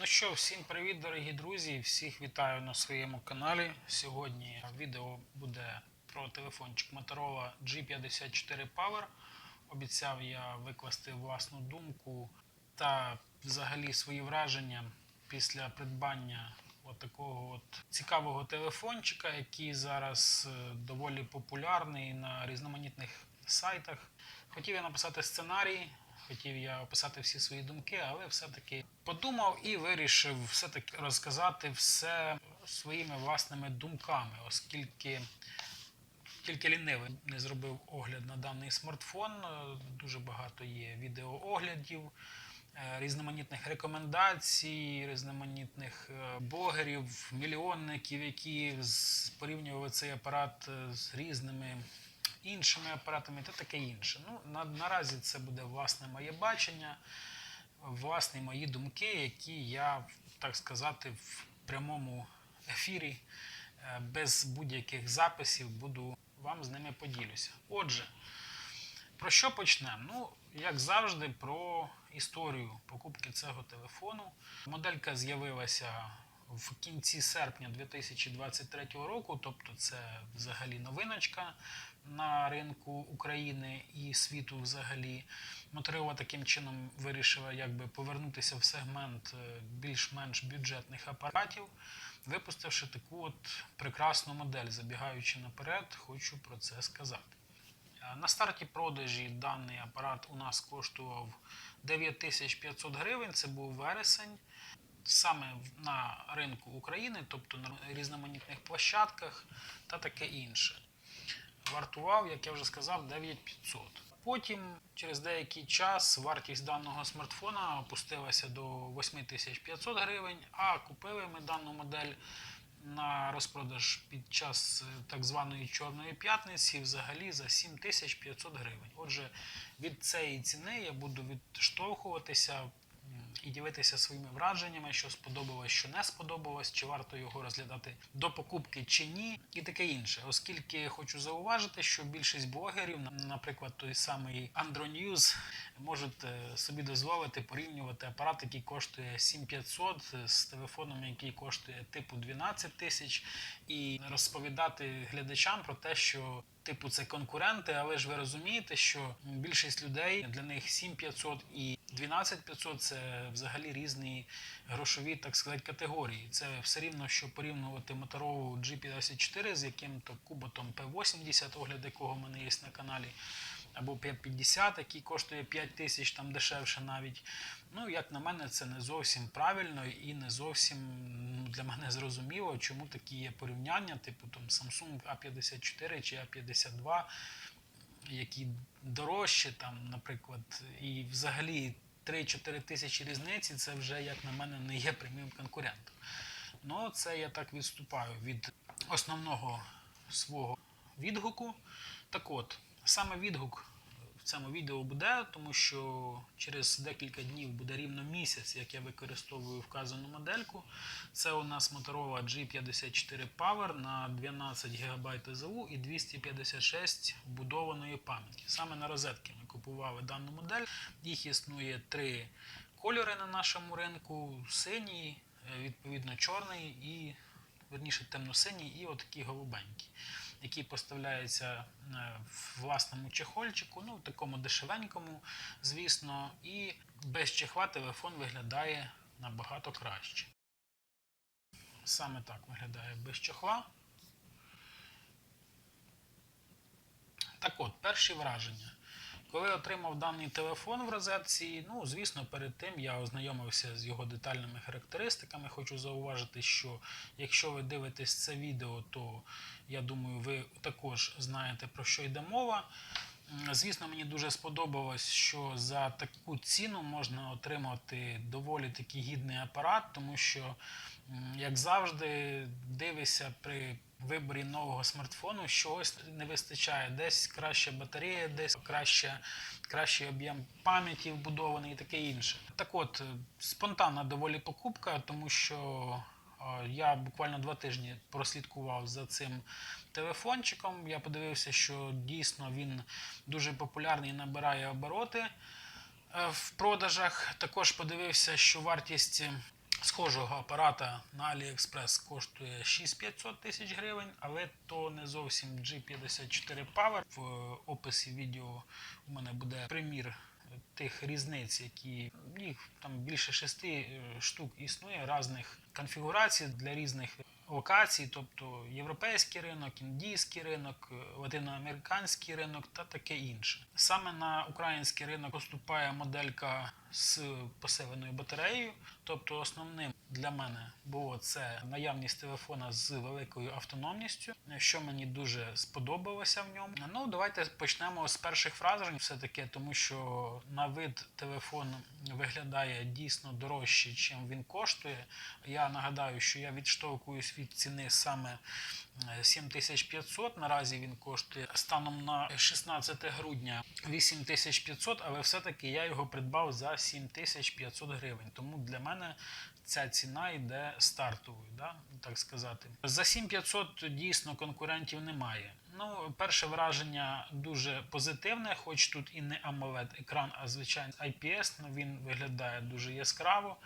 Ну що, всім привіт, дорогі друзі! Всіх вітаю на своєму каналі. Сьогодні відео буде про телефончик Motorola G54 Power. Обіцяв я викласти власну думку та взагалі свої враження після придбання от такого от цікавого телефончика, який зараз е, доволі популярний на різноманітних сайтах. Хотів я написати сценарій, хотів я описати всі свої думки, але все-таки подумав і вирішив все-таки розказати все своїми власними думками, оскільки тільки лінивий не зробив огляд на даний смартфон. Дуже багато є відеооглядів, е, різноманітних рекомендацій, різноманітних е, блогерів, мільйонників, які порівнювали цей апарат е, з різними іншими апаратами та таке інше. Ну, на, наразі це буде власне моє бачення, власні мої думки, які я, так сказати, в прямому ефірі е, без будь-яких записів буду вам з ними поділюся. Отже, про що почнемо? Ну, як завжди, про історію покупки цього телефону. Моделька з'явилася в кінці серпня 2023 року, тобто це взагалі новиночка на ринку України і світу взагалі. Motorola таким чином вирішила якби повернутися в сегмент е, більш-менш бюджетних апаратів, випустивши таку от прекрасну модель. Забігаючи наперед, хочу про це сказати. Е, На старті продажі даний апарат у нас коштував 9500 гривень, це був вересень. Саме на ринку України, тобто на різноманітних площадках та таке інше. Вартував, як я вже сказав, 9500. Потім, через деякий час, вартість даного смартфона опустилася до 8500 гривень, а купили ми дану модель на розпродаж під час е, так званої Чорної п'ятниці взагалі за 7500 гривень. Отже, від цієї ціни я буду відштовхуватися і ділитися своїми враженнями, що сподобалось, що не сподобалось, чи варто його розглядати до покупки чи ні, і таке інше. Оскільки хочу зауважити, що більшість блогерів, наприклад, той самий Andronews, можуть е, собі дозволити порівнювати апарат, який коштує 7500 з телефоном, який коштує типу 12 тисяч, і розповідати глядачам про те, що типу це конкуренти, але ж ви розумієте, що більшість людей для них 7500 і 12500 це взагалі різні грошові, так сказати, категорії. Це все рівно, що порівнювати Motorola G54 з яким-то куботом P80, огляд якого в мене є на каналі, або P50, який коштує 5 тисяч, там дешевше навіть. Ну, як на мене, це не зовсім правильно і не зовсім ну, для мене зрозуміло, чому такі є порівняння, типу там Samsung A54 чи A52 які дорожчі, там, наприклад, і взагалі 3-4 тисячі різниці, це вже, як на мене, не є прямим конкурентом. Ну, це я так відступаю від основного свого відгуку. Так от, саме відгук цьому відео буде, тому що через декілька днів буде рівно місяць, як я використовую вказану модельку. Це у нас Motorola G54 Power на 12 ГБ ЗУ і 256 вбудованої пам'яті. Саме на розетки ми купували дану модель. Їх існує три кольори на нашому ринку: синій, е, відповідно чорний і верніше темно-синій і отакий голубенький, який поставляється е, в власному чехольчику, ну, такому дешевенькому, звісно, і без чехла телефон виглядає набагато краще. Саме так виглядає без чохла. Так от, перші враження. Коли отримав даний телефон в розетці, ну, звісно, перед тим я ознайомився з його детальними характеристиками. Хочу зауважити, що якщо ви дивитесь це відео, то я думаю, ви також знаєте про що йде мова. Звісно, мені дуже сподобалось, що за таку ціну можна отримати доволі такий гідний апарат, тому що, як завжди, дивишся при виборі нового смартфону, чогось не вистачає. Десь краща батарея, десь краще, кращий об'єм пам'яті вбудований і таке інше. Так от, е, спонтанна доволі покупка, тому що е, я буквально два тижні прослідкував за цим телефончиком. Я подивився, що дійсно він дуже популярний і набирає обороти е, в продажах. Також подивився, що вартість схожого апарата на AliExpress коштує 6500 тисяч гривень, але то не зовсім G54 Power. В описі відео у мене буде примір тих різниць, які їх там більше шести е, штук існує різних конфігурацій для різних локацій, тобто європейський ринок, індійський ринок, е, латиноамериканський ринок та таке інше. Саме на український ринок поступає моделька з посиленою батареєю. Тобто, основним для мене було це наявність телефона з великою автономністю, що мені дуже сподобалося в ньому. Ну, давайте почнемо з перших вражень, все таки, тому що на вид телефон виглядає дійсно дорожче, чим він коштує. Я нагадаю, що я відштовхуюсь від ціни саме е, 7500. Наразі він коштує станом на 16 грудня 8500, але все-таки я його придбав за 7500 гривень. Тому для мене ця ціна йде стартовою, да? так сказати. За 7500 дійсно конкурентів немає. Ну, перше враження дуже позитивне, хоч тут і не AMOLED екран, а звичайно IPS, ну він виглядає дуже яскраво.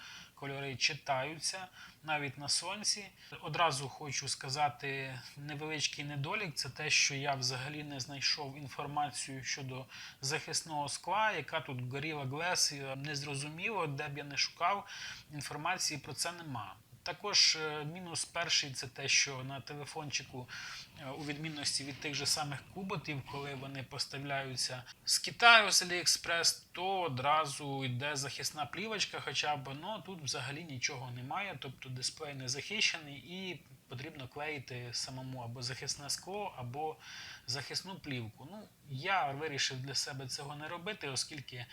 Кольори читаються навіть на сонці. Одразу хочу сказати невеличкий недолік. Це те, що я взагалі не знайшов інформацію щодо захисного скла, яка тут Gorilla Glass, незрозуміло, де б я не шукав, інформації про це нема. Також е, мінус перший це те, що на телефончику, е, у відмінності від тих же самих куботів, коли вони поставляються з Китаю з AliExpress, то одразу йде захисна плівочка, хоча б ну тут взагалі нічого немає, тобто дисплей не захищений і потрібно клеїти самому або захисне скло, або захисну плівку. Ну, я вирішив для себе цього не робити, оскільки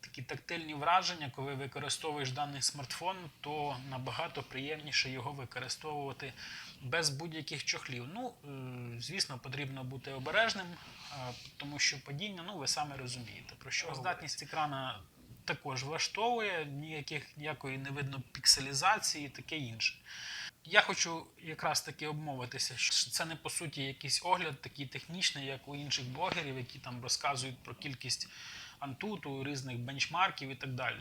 такі тактильні враження, коли використовуєш даний смартфон, то набагато приємніше його використовувати без будь-яких чохлів. Ну, е, звісно, потрібно бути обережним, е, тому що падіння, ну ви самі розумієте, про що здатність екрана. Також влаштовує ніяких ніякої не видно пікселізації і таке інше. Я хочу якраз таки обмовитися, що це не по суті якийсь огляд такий технічний, як у інших блогерів, які там розказують про кількість антуту, різних бенчмарків і так далі.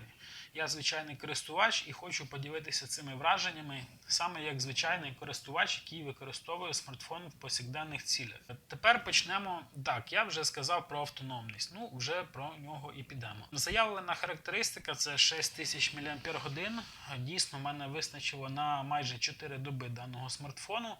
Я звичайний користувач і хочу поділитися цими враженнями саме як звичайний користувач, який використовує смартфон в повсякденних цілях. Тепер почнемо. Так, я вже сказав про автономність. Ну, вже про нього і підемо. Заявлена характеристика це 6000 мАч. Дійсно, мене вистачило на майже 4 доби даного смартфону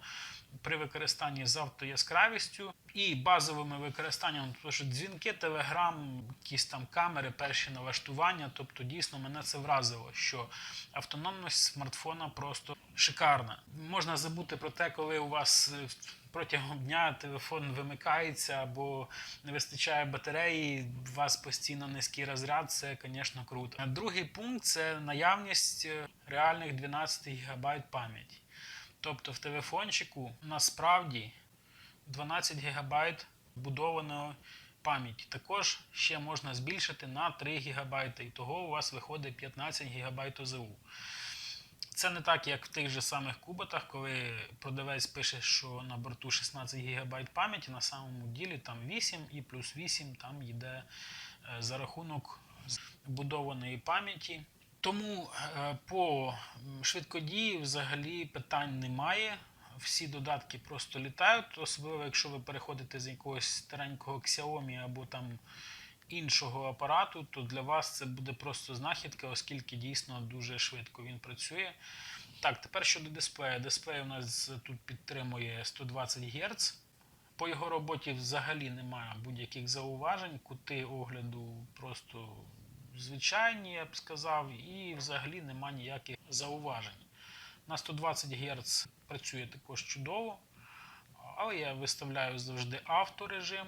при використанні з автояскравістю і базовими використаннями, тому що дзвінки, телеграм, якісь там камери, перші налаштування. Тобто, дійсно мене це вразило, що автономність смартфона просто шикарна. Можна забути про те, коли у вас е, протягом дня телефон вимикається або не вистачає батареї, у вас постійно низький розряд, це, звісно, круто. Другий пункт це наявність е, реальних 12 ГБ пам'яті. Тобто в телефончику насправді 12 ГБ будованої пам'яті. Також ще можна збільшити на 3 ГБ, і того у вас виходить 15 ГБ ОЗУ. Це не так, як в тих же самих куботах, коли продавець пише, що на борту 16 ГБ пам'яті, на самому ділі там 8 і плюс 8 там йде е, за рахунок будованої пам'яті. Тому е, по швидкодії взагалі питань немає. Всі додатки просто літають, особливо якщо ви переходите з якогось старенького Xiaomi або там іншого апарату, то для вас це буде просто знахідка, оскільки дійсно дуже швидко він працює. Так, тепер щодо дисплея. Дисплей у нас тут підтримує 120 Гц. По його роботі взагалі немає будь-яких зауважень, кути огляду просто звичайні, я б сказав, і взагалі нема ніяких зауважень. На 120 Гц працює також чудово, але я виставляю завжди авторежим,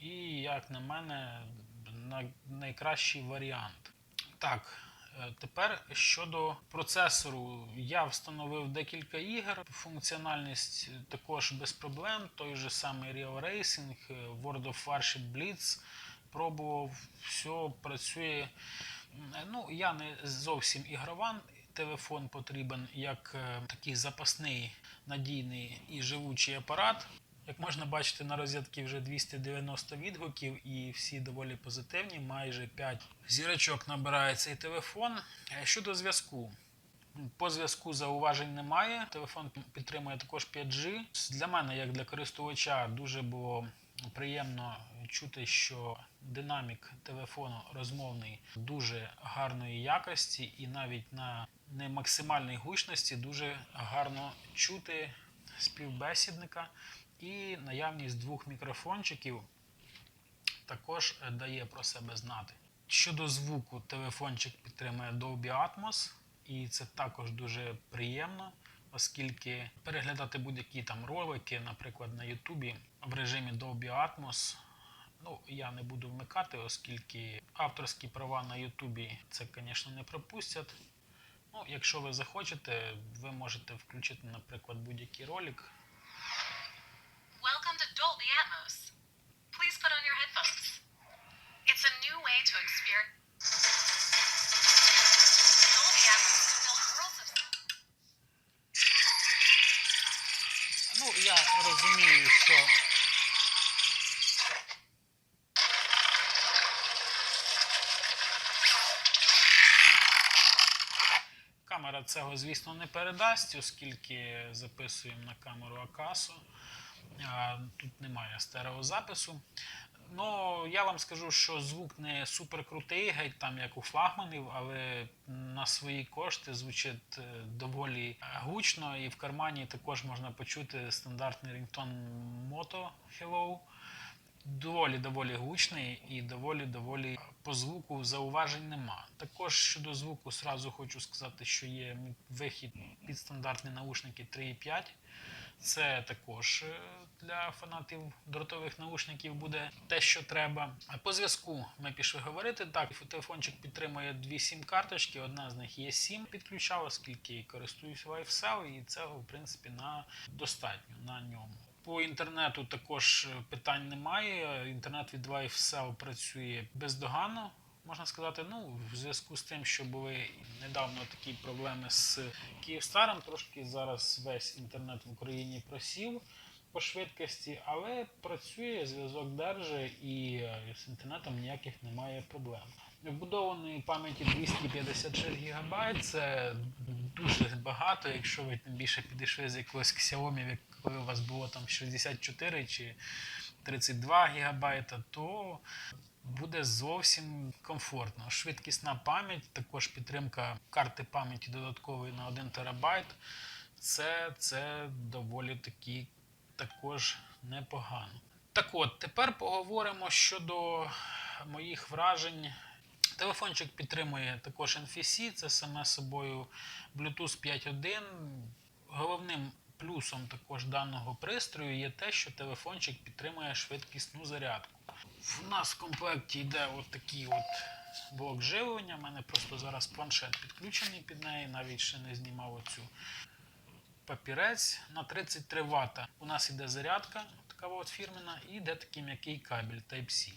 і, як на мене, найкращий варіант. Так, е, тепер щодо процесору, я встановив декілька ігор. Функціональність також без проблем. Той же самий Real Racing, е, World of Warship Blitz пробував, все працює. Ну, Я не зовсім ігрован. Телефон потрібен як е, такий запасний надійний і живучий апарат. Як можна бачити, на розетці вже 290 відгуків і всі доволі позитивні, майже 5 зірочок набирає цей телефон. Щодо зв'язку, По зв'язку зауважень немає. Телефон підтримує також 5G. Для мене, як для користувача, дуже було приємно чути, що динамік телефону розмовний дуже гарної якості, і навіть на не максимальній гучності дуже гарно чути співбесідника. І наявність двох мікрофончиків також е, дає про себе знати. Щодо звуку, телефончик підтримує Dolby Atmos, і це також дуже приємно, оскільки переглядати будь-які там ролики, наприклад, на Ютубі в режимі Dolby Atmos. Ну, я не буду вмикати, оскільки авторські права на Ютубі це, звісно, не пропустять. Ну, якщо ви захочете, ви можете включити, наприклад, будь-який ролик. Welcome to Dolby Atmos. Please put on your headphones. It's a цього, звісно, не передасть, оскільки записуємо на камеру Акасу. Тут немає стереозапису. Ну, я вам скажу, що звук не супер крутий, геть там як у флагманів, але на свої кошти звучить е, доволі гучно, і в кармані також можна почути стандартний рингтон Moto Hello. Доволі доволі гучний і доволі доволі по звуку зауважень нема. Також щодо звуку, сразу хочу сказати, що є вихід під стандартні наушники 3.5. Це також е, для фанатів дротових наушників буде те, що треба. По зв'язку ми пішли говорити. Так, телефончик підтримує дві сім-карточки. Одна з них є сім підключав, оскільки користуюсь Wi-Fi, і цього в принципі на достатньо на ньому. По інтернету також е, питань немає. Інтернет від Wi-Fi працює бездоганно. Можна сказати, ну, в зв'язку з тим, що були недавно такі проблеми з Київстаром, трошки зараз весь інтернет в Україні просів по швидкості, але працює, зв'язок держи і е, з інтернетом ніяких немає проблем. Вбудованої пам'яті 256 ГБ це дуже багато, якщо ви тим більше підійшли з якогось Xiaomi, коли у вас було там 64 чи 32 ГБ, то буде зовсім комфортно. Швидкісна пам'ять, також підтримка карти пам'яті додаткової на 1 терабайт. Це, це доволі таки також непогано. Так от, тепер поговоримо щодо моїх вражень. Телефончик підтримує також NFC, це саме собою Bluetooth 5.1. Головним плюсом також даного пристрою є те, що телефончик підтримує швидкісну зарядку. У нас в комплекті йде от от блок живлення. У мене просто зараз планшет підключений під неї, навіть ще не знімав оцю папірець на 33 Вт. У нас йде зарядка, така от фірмена, і йде такий м'який кабель Type-C.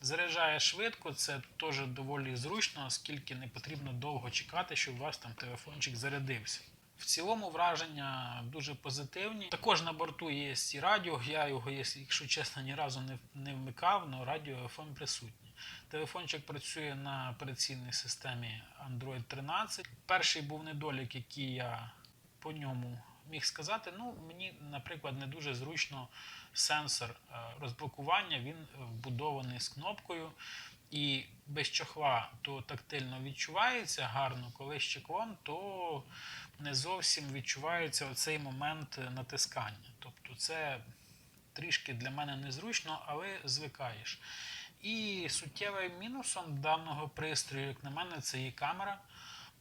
Заряджає швидко, це теж доволі зручно, оскільки не потрібно довго чекати, щоб у вас там телефончик зарядився. В цілому враження дуже позитивні. Також на борту є і радіо. Я його, якщо чесно, ні разу не, не вмикав, але радіо FM присутнє. Телефончик працює на операційній системі Android 13. Перший був недолік, який я по ньому міг сказати. Ну, мені, наприклад, не дуже зручно сенсор е, розблокування, він вбудований з кнопкою. І без чохла то тактильно відчувається гарно, коли з чехлом, то не зовсім відчувається оцей момент натискання. Тобто це трішки для мене незручно, але звикаєш. І суттєвим мінусом даного пристрою, як на мене, це є камера.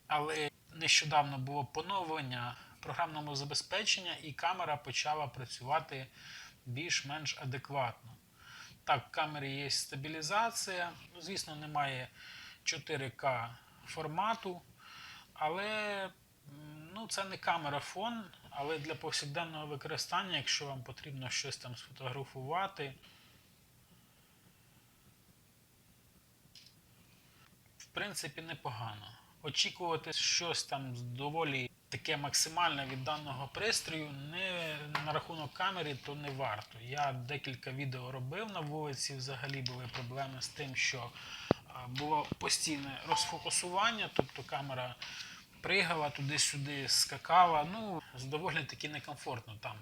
Але нещодавно було поновлення програмного забезпечення, і камера почала працювати більш-менш адекватно. Так, в камері є стабілізація. Ну, звісно, немає 4К формату, але ну, це не камера фон, але для повсякденного використання, якщо вам потрібно щось там сфотографувати. В принципі, непогано. Очікувати щось там доволі таке максимальне від даного пристрою не на рахунок камери, то не варто. Я декілька відео робив на вулиці. Взагалі були проблеми з тим, що було постійне розфокусування, тобто камера пригала туди-сюди, скакала. Ну, доволі таки некомфортно там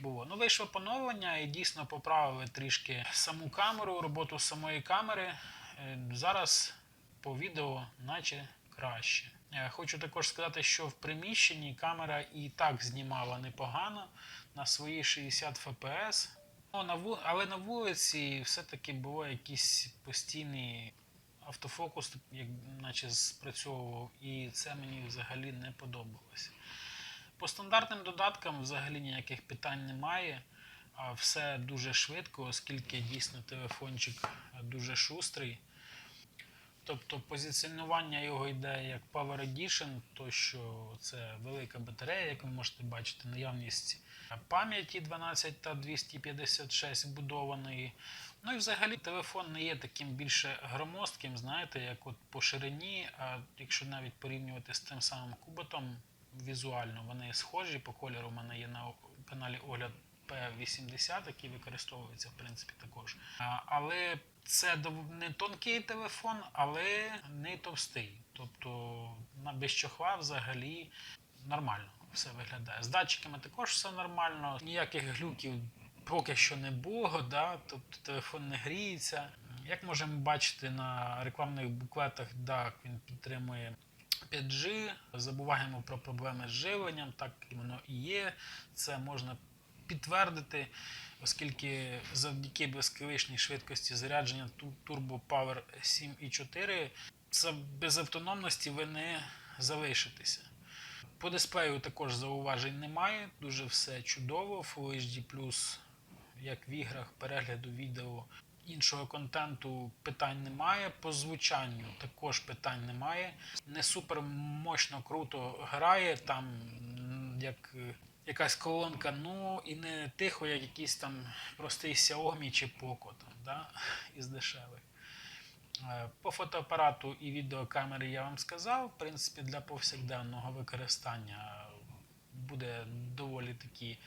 було. Ну, вийшло поновлення і дійсно поправили трішки саму камеру, роботу самої камери. Е, Зараз по відео, наче краще. Е, Хочу також сказати, що в приміщенні камера і так знімала непогано на свої 60 фps. Ну, Але на вулиці все-таки було якийсь постійний автофокус, як наче спрацьовував, і це мені взагалі не подобалося. По стандартним додаткам взагалі ніяких питань немає. Все дуже швидко, оскільки дійсно телефончик дуже шустрий. Тобто позиціонування його йде як Power Edition, то що це велика батарея, як ви можете бачити, наявність пам'яті 12 та 256 вбудованої. Ну і взагалі телефон не є таким більше громоздким, знаєте, як от по ширині, а якщо навіть порівнювати з тим самим куботом візуально, вони схожі по кольору. У мене є на каналі огляд P80, який використовується в принципі також. Але це не тонкий телефон, але не товстий. Тобто на без взагалі нормально все виглядає. З датчиками також все нормально, ніяких глюків поки що не було, да? тобто телефон не гріється. Як можемо бачити на рекламних буклетах, так, він підтримує 5G. Забуваємо про проблеми з живленням, так воно і є. Це можна підтвердити, оскільки завдяки безколишній швидкості зарядження Turbo Power 7.4 це без автономності ви не залишитеся. По дисплею також зауважень немає, дуже все чудово. Full HD+, як в іграх, перегляду відео. Іншого контенту питань немає. По звучанню також питань немає. Не супер мощно круто грає, там як якась колонка, ну і не тихо, як якийсь там простий Xiaomi чи Poco там, да? із дешевих. Е, По фотоапарату і відеокамери я вам сказав. В принципі, для повсякденного використання буде доволі такий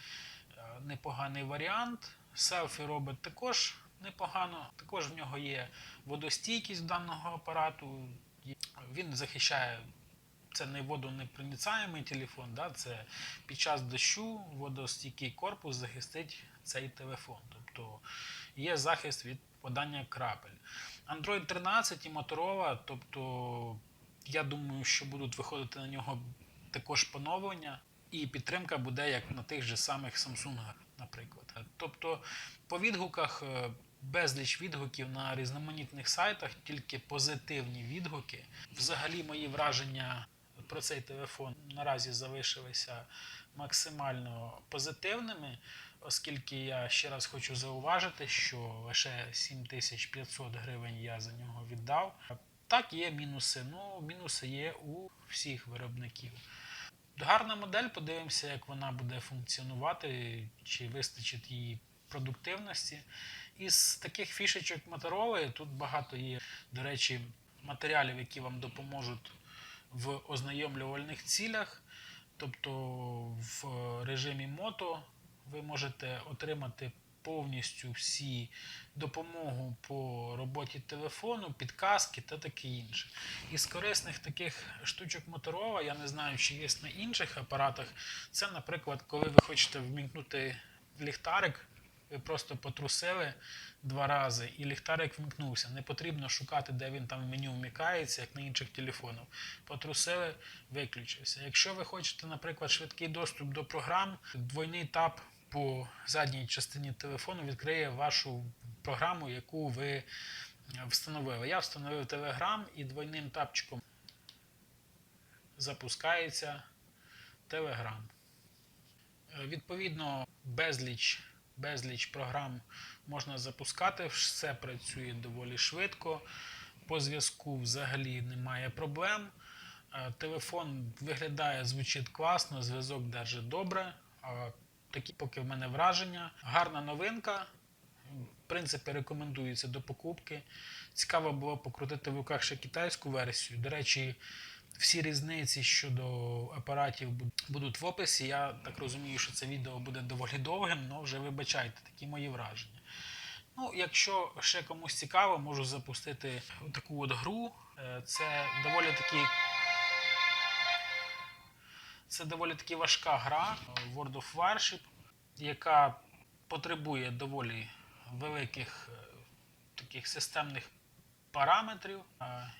е, непоганий варіант. Селфі робить також непогано. Також в нього є водостійкість даного апарату. Він захищає. Це не водонепроницаємий телефон, да? це під час дощу водостійкий корпус захистить цей телефон. Тобто є захист від подання крапель. Android 13 і Motorola, тобто я думаю, що будуть виходити на нього також поновлення, і підтримка буде як на тих же самих Samsung, наприклад. Тобто по відгуках е, безліч відгуків на різноманітних сайтах, тільки позитивні відгуки. Взагалі мої враження про цей телефон наразі залишилися максимально позитивними, оскільки я ще раз хочу зауважити, що лише 7500 гривень я за нього віддав. Так, є мінуси. Ну, мінуси є у всіх виробників. Гарна модель, подивимося, як вона буде функціонувати, чи вистачить її продуктивності. Із таких фішечок Motorola тут багато є, до речі, матеріалів, які вам допоможуть в ознайомлювальних цілях. Тобто в режимі мото ви можете отримати повністю всі допомогу по роботі телефону, підказки та таке інше. Із корисних таких штучок Motorola, я не знаю, чи є на інших апаратах. Це, наприклад, коли ви хочете вмікнути ліхтарик, ви просто потрусили два рази, і ліхтарик вмикнувся. Не потрібно шукати, де він там в меню вмикається, як на інших телефонах. Потрусили, виключився. Якщо ви хочете, наприклад, швидкий доступ до програм, двойний тап по задній частині телефону відкриє вашу програму, яку ви е, встановили. Я встановив Telegram і двойним тапчиком запускається Telegram. Е, Відповідно, безліч, безліч програм можна запускати, все працює доволі швидко. По зв'язку взагалі немає проблем. Е, Телефон виглядає, звучить класно, зв'язок держить добре. Такі поки в мене враження. Гарна новинка. В принципі, рекомендується до покупки. Цікаво було покрутити в руках ще китайську версію. До речі, всі різниці щодо апаратів будуть в описі. Я так розумію, що це відео буде доволі довгим, але вже вибачайте такі мої враження. Ну, якщо ще комусь цікаво, можу запустити таку от гру. Е, Це доволі таки Це доволі таки важка гра World of Warship, яка потребує доволі великих е, таких системних параметрів.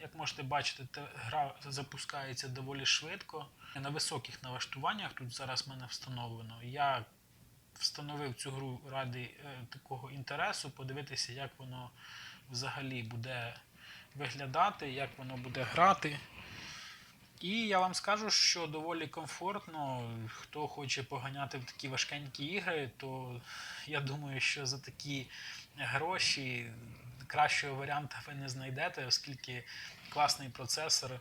Як можете бачити, гра запускається доволі швидко. На високих налаштуваннях тут зараз в мене встановлено. Я встановив цю гру ради е, такого інтересу, подивитися, як воно взагалі буде виглядати, як воно буде грати. І я вам скажу, що доволі комфортно. Хто хоче поганяти в такі важкенькі ігри, то я думаю, що за такі гроші кращого варіанта ви не знайдете, оскільки класний процесор е,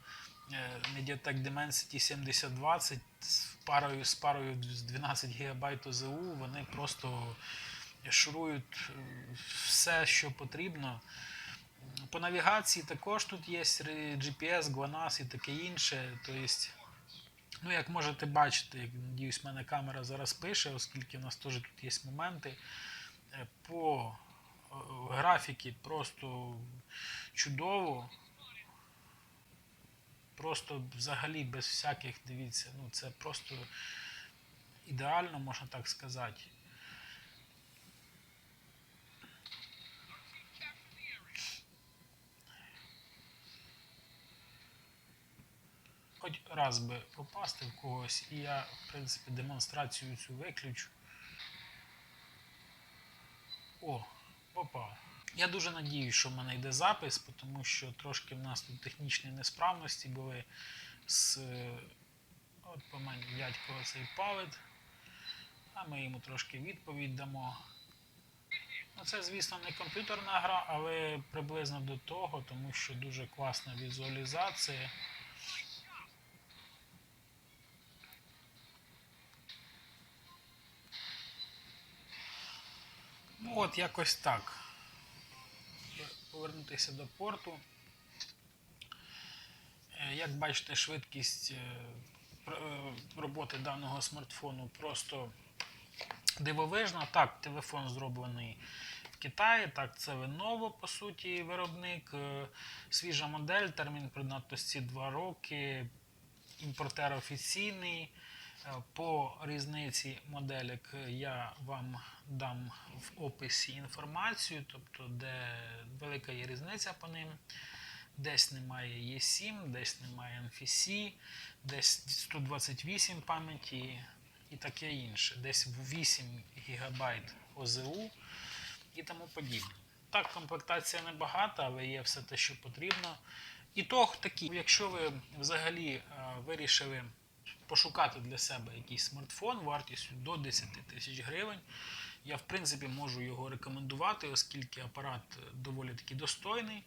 Mediatek Dimensity 7020 з парою, з парою з 12 ГБ ОЗУ, вони просто шурують е, все, що потрібно. По навігації також тут є GPS, GLONASS і таке інше. Тобто, ну, як можете бачити, як, надіюсь, в мене камера зараз пише, оскільки в нас теж тут є моменти. Е, По графіки просто чудово. Просто взагалі без всяких, дивіться, ну це просто ідеально, можна так сказати. Хоч раз би попасти в когось, і я, в принципі, демонстрацію цю виключу. О, попав. Я дуже надіюсь, що в мене йде запис, тому що трошки в нас тут технічні несправності були з. е, От по мені дядько цей палить, а ми йому трошки відповідь дамо. Ну, це, звісно, не комп'ютерна гра, але приблизно до того, тому що дуже класна візуалізація. Ну от якось так. Повернутися до порту. Е, Як бачите, швидкість е, е, роботи даного смартфону просто дивовижна. Так, телефон зроблений в Китаї, так, це Lenovo, по суті, виробник. Свіжа модель, термін придатності 2 роки, імпортер офіційний. Е, По різниці моделек я вам дам в описі інформацію, тобто де велика є різниця по ним. Десь немає E7, десь немає NFC, десь 128 пам'яті і таке інше. Десь 8 ГБ ОЗУ і тому подібне. Так, комплектація небагата, але є все те, що потрібно. Ітог такий, якщо ви взагалі е, вирішили пошукати для себе якийсь смартфон вартістю до 10 тисяч гривень, я в принципі можу його рекомендувати, оскільки апарат е, доволі таки достойний.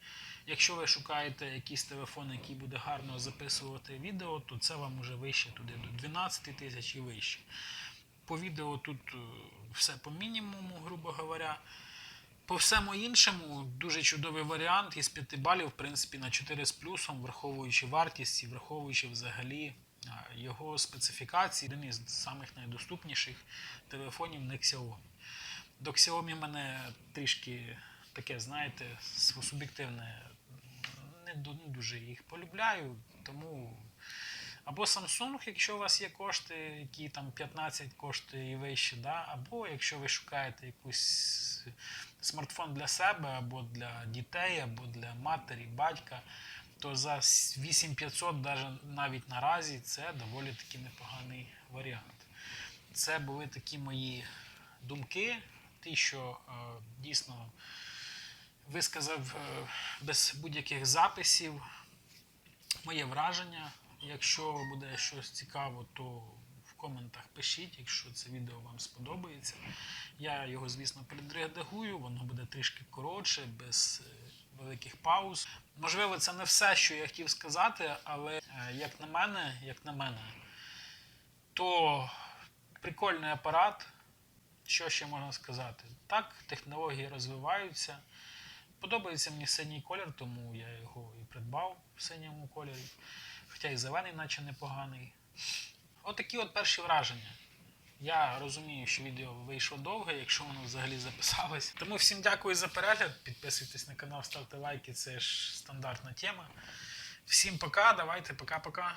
Якщо ви шукаєте якийсь телефон, який буде гарно записувати відео, то це вам уже вище туди до 12 тисяч і вище. По відео тут е, все по мінімуму, грубо говоря. По всьому іншому, дуже чудовий варіант із 5 балів, в принципі, на 4 з плюсом, враховуючи вартість і враховуючи взагалі його специфікації, один із самих найдоступніших телефонів не Xiaomi. До Xiaomi мене трішки таке, знаєте, суб'єктивне, не дуже їх полюбляю, тому або Samsung, якщо у вас є кошти, які там 15 коштує і вище, да? або якщо ви шукаєте якийсь смартфон для себе, або для дітей, або для матері, батька, то за 8500 даже навіть наразі це доволі таки непоганий варіант. Це були такі мої думки, ті, що е, дійсно висказав е, без будь-яких записів моє враження. Якщо буде щось цікаво, то в коментах пишіть, якщо це відео вам сподобається. Я його, звісно, предредагую, воно буде трішки коротше, без е, великих пауз. Можливо, це не все, що я хотів сказати, але е, як на мене, як на мене, то прикольний апарат. Що ще можна сказати? Так, технології розвиваються. Подобається мені синій колір, тому я його і придбав в синьому кольорі. Хоча і зелений, наче непоганий. Отакі от перші враження. Я розумію, що відео вийшло довге, якщо воно взагалі записалось. Тому всім дякую за перегляд. Підписуйтесь на канал, ставте лайки, це ж стандартна тема. Всім пока, давайте, пока-пока.